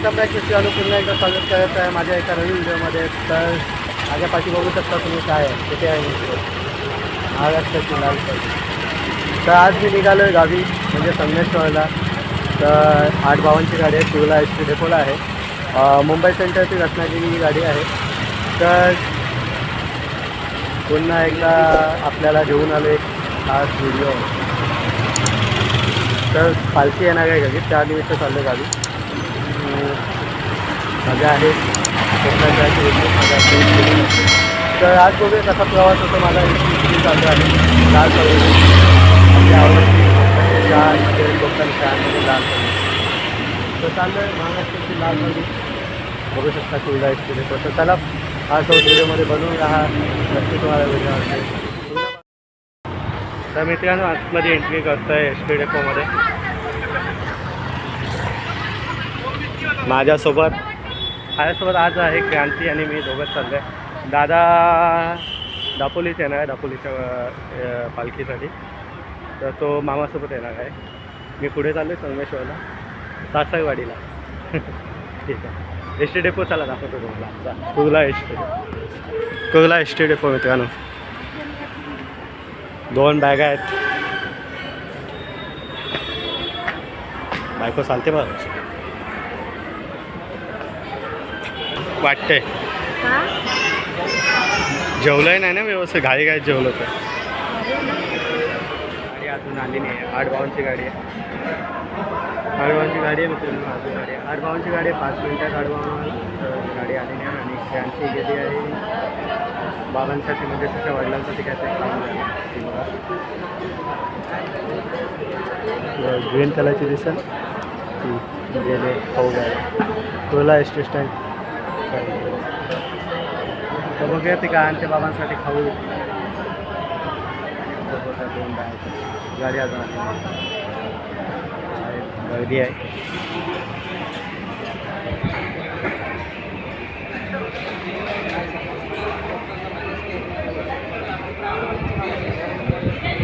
Welcome back मित्रांनो पुन्हा एकदा स्वागत करत आहे माझ्या एका नवीन व्हिडिओमध्ये. तर माझ्या पाठी बघू शकता तुम्ही काय आहे. कुठे आहे महाराष्ट्राची लाल तर आज मी निघालो आहे गावी म्हणजे संगमेश्वरला. तर आठ बावनची गाडी आहे शिवला एस टी डेपोला आहे. मुंबई सेंटरची रत्नागिरी ही गाडी आहे. तर पुन्हा एकदा आपल्याला घेऊन आलो एक खास व्हिडिओ तर पालखी येणार आहे गाडी त्या चाललं चाललो गावी. मजा आहे. कोकणात जायची होती मजा तर आज बघूया कसा प्रवास होतो माझा चालू आहे लाल परी आपली आवडती चहा इथे कोकण चहामध्ये लाल तर चाललं आहे महाराष्ट्राची लाल परी. बघू शकता सुविधा इथे तर चला हा सौ व्हिडिओमध्ये बनवून राहा नक्की तुम्हाला व्हिडिओ आवडेल. तर मित्रांनो आतमध्ये एंट्री करतोय एस टी डेपोमध्ये माझ्यासोबत माझ्यासोबत आज आहे क्रांती आणि मी दोघंच चाललो आहे दादा दापोलीच येणार आहे दापोलीच्या पालखीसाठी. तर तो मामासोबत येणार आहे. मी पुढे चाललो आहे संगमेश्वरला सासरवाडीला. ठीक आहे. एस टी डेपो चला दाखवतो तुम्हाला. कुगला Kurla S T Kurla S T depot मित्रांनो. दोन बॅग आहेत. बायको चालते बघा. वाटते जेवलंय नाही ना व्यवस्थित? घाई घाईत जेवलं तर. गाडी अजून आली नाही. आहे आठ बावनची गाडी आहे. आठ बावनची गाडी आहे मित्रांनो अजून गाडी आहे. आठ बावनची गाडी आहे. पाच मिनिटात आठ बावन गाडी आली नाही आणि त्यांची गेली आहे. बाबांसाठी म्हणजे त्याच्या वडिलांसाठी काय ते. ग्रीन कलरची दिसेल. गेले खाऊ गाडी. टोला एस टी स्टँड. तर बघूया ते काय आणते बाबांसाठी खाऊ. दोन गाडी अजून गर्दी आहे.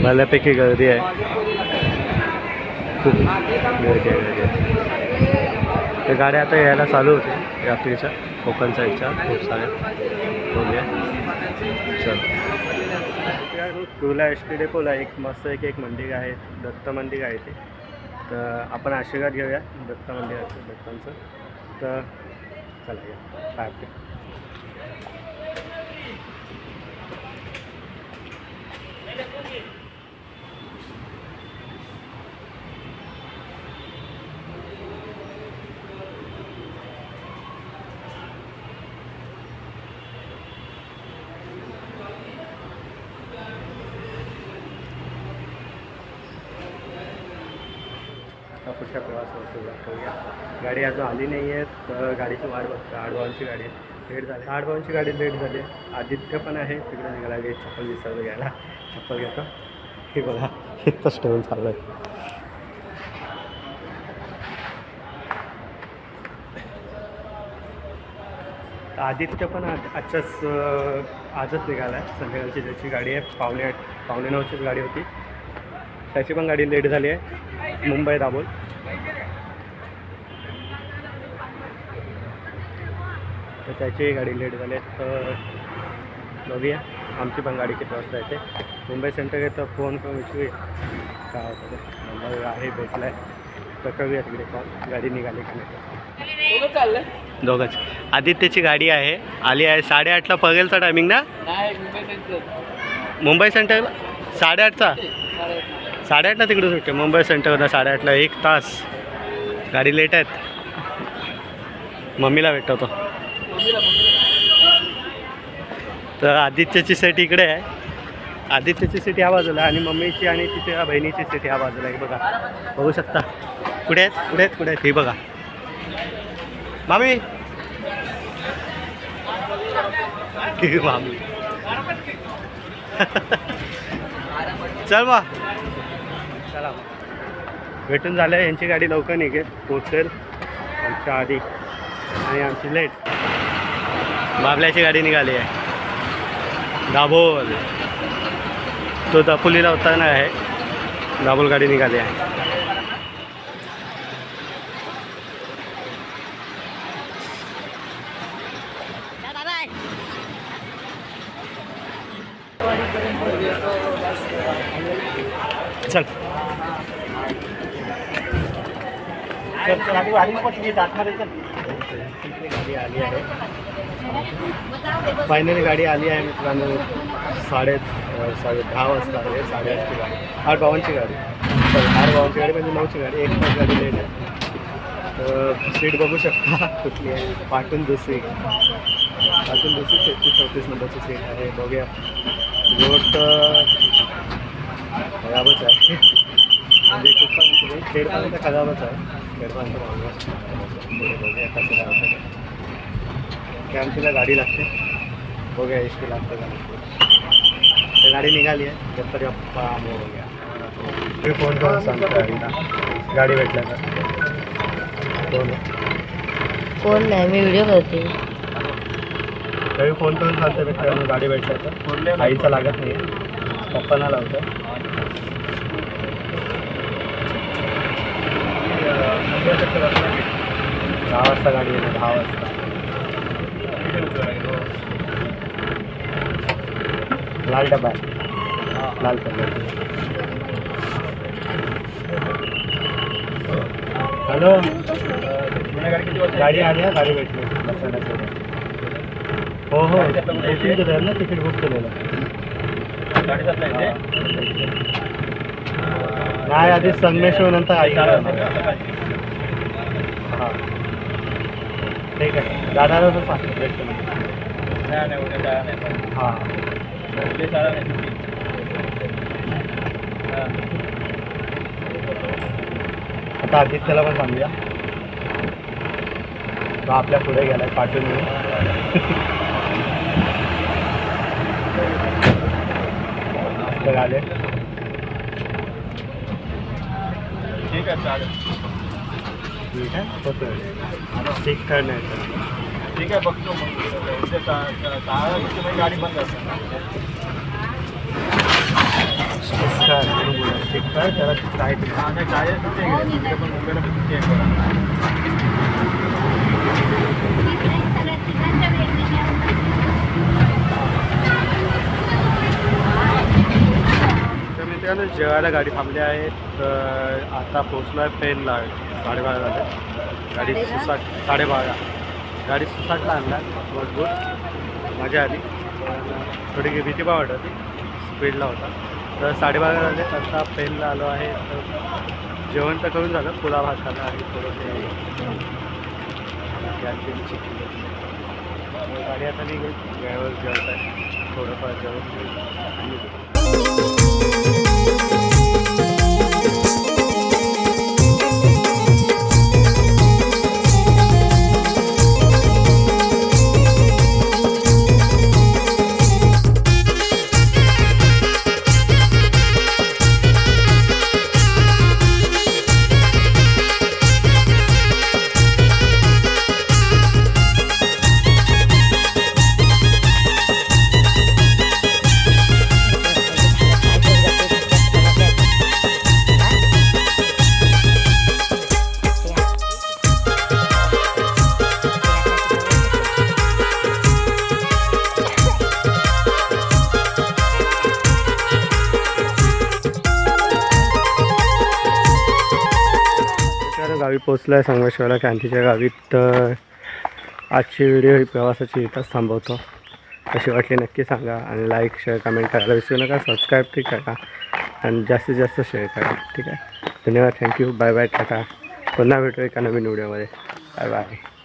भल्यापैकी गर्दी आहे. खूप गर्दी आहे गर्दी आहे. ते गाड्या आता यायला चालू होते रात्रीच्या कोकणचा इच्छा खूप साऱ्या बघूया चल. टूला एस टी डेपोला एक मस्त एक एक मंदिर आहे दत्त मंदिर आहे ते. तर आपण आशीर्वाद घेऊया दत्त मंदिराचं दत्तांचं. तर चला या. काय पुढच्या प्रवासावर सुरुवात करूया गाडी अजून आली नाही आहे तर गाडीची वाट बघता. आडवांची गाडी आहे. लेट झाली. आडवांची गाडी लेट झाली. आदित्य पण आहे. तिकडे निघाला गे चप्पल विसरलं घ्यायला. चप्पल घेतो. हे बघा इथंच ठेवून चाललं आहे आदित्य पण आज आजच्याच आजच निघाला आहे संध्याकाळची ज्याची गाडी आहे पावणे आठ पावणे नऊचीच गाडी होती. त्याची पण गाडी लेट झाली आहे. मुंबई दाबोल तर त्याची गाडी लेट झाली आहे. तर बघूया. आमची पण गाडी किती वाजता येते. मुंबई सेंटर येतं. फोन करून विचारूया. काय होतं ते. नंबर आहे भेटला आहे तर करूया तिकडे कॉल गाडी निघाली की नाही. दोघंच. आदित्यची गाडी आहे. आली आहे साडेआठला पगेलचा टायमिंग ना? मुंबई सेंटरला साडेआठचा? साडेआठला तिकडे सुटते मुंबई सेंटरवरनं साडेआठला एक तास. गाडी लेट आहेत. मम्मीला भेटवतो. तर आदित्यची सीट इकडे आहे. आदित्यची सीट ह्या बाजूला आणि मम्मीची आणि तिच्या बहिणीची सीट ह्या बाजूला आहे. बघा. बघू शकता. कुठे आहेत? कुठे आहेत? कुठे आहेत? हे बघा. मामी. मामी. चल मग. चला. भेटून झालं यांची गाडी लवकर निघेल. पोचेल आमच्या आधी. आणि आमची लेट बाबल्याची गाडी निघाली आहे. दाभोल. तो दापोलीला उतरणार आहे. दाभोल गाडी निघाली आहे. चल. फायनली गाडी आली आहे मित्रांनो. साडे साडे दहा वाजता आहे साडेआठची गाडी. आठ बावनची गाडी. सॉरी आठ बावनची गाडी म्हणजे नऊची गाडी. एक तास गाडी लेट आहे. तर सीट बघू शकता. कुठली आहे? पाटून दुसरी पाटून दुसरी तेहतीस चौतीस नंबरची सीट आहे. बघूया. रोड तर खराबच आहे. म्हणजे कुठपर्यंत खेडपर्यंत खराबच आहे. काय कॅम्पला गाडी लागते. बघूया एस टी लागते गाडी तर गाडी निघाली आहे. आम्ही बघूया. तुम्ही फोन करून सांगतो गाडीला गाडी भेटल्या का फोन कोण नाही मी व्हिडिओ करते. तरी फोन करून सांगतो मित्रांनो गाडी भेटल्या तर आईचा लागत नाही. पप्पांना लावतो. दहा वाजता गाडी येते दहा वाजता लाल डबा आहे लाल कलर हॅलो गाडी आली गाडी भेटली हो. हो बुकिंग केलं ना तिकीट बुक केलेलं नाही आधी संगमेश्वर नंतर ऐकलं हां. ठीक आहे. दादाला तर सांग भेटतो मी. हां. आता आदित्यला पण सांगूया. तो आपल्या पुढे गेलाय पाठवून येऊ मस्त गाले ठीक आहे चालेल. ठीक आहे होतो ठीक करण्याचं ठीक आहे बघतो मग उद्या सहा सहा वाजता गाडी बंद असते ठीक कर म्हणून बोला. ठीक कर त्याला काय जेवायला गाडी थांबली आहे. तर आता पोचलो आहे पेनला. साडेबारा झाले. गाडी सुसाट साडेबारा. गाडी सुसाटला आणला. मजबूत. मजा आली थोडी भीती पण वाटत होती. स्पीडला होता. तर साडेबारा झाले. आता पेनला आलो आहे. तर जेवण तर करून झालं. पुलाव भात खाल्ला आणि थोडं ते कॅन्टीन चिकन गाडी आता निघेल. वेळेवर जेवत आहे थोडंफार जेवण आणि पोचलो आहे संगमेश्वरला क्रांतीच्या गावी तर आजची व्हिडिओ ही प्रवासाची इथंच थांबवतो. कशी वाटली नक्की सांगा आणि लाईक शेअर कमेंट करायला विसरू नका सबस्क्राईब ठीक करा आणि जास्तीत जास्त शेअर करा. ठीक आहे? धन्यवाद. Thank you bye bye tata. पुन्हा भेटू एका नवीन व्हिडिओमध्ये बाय बाय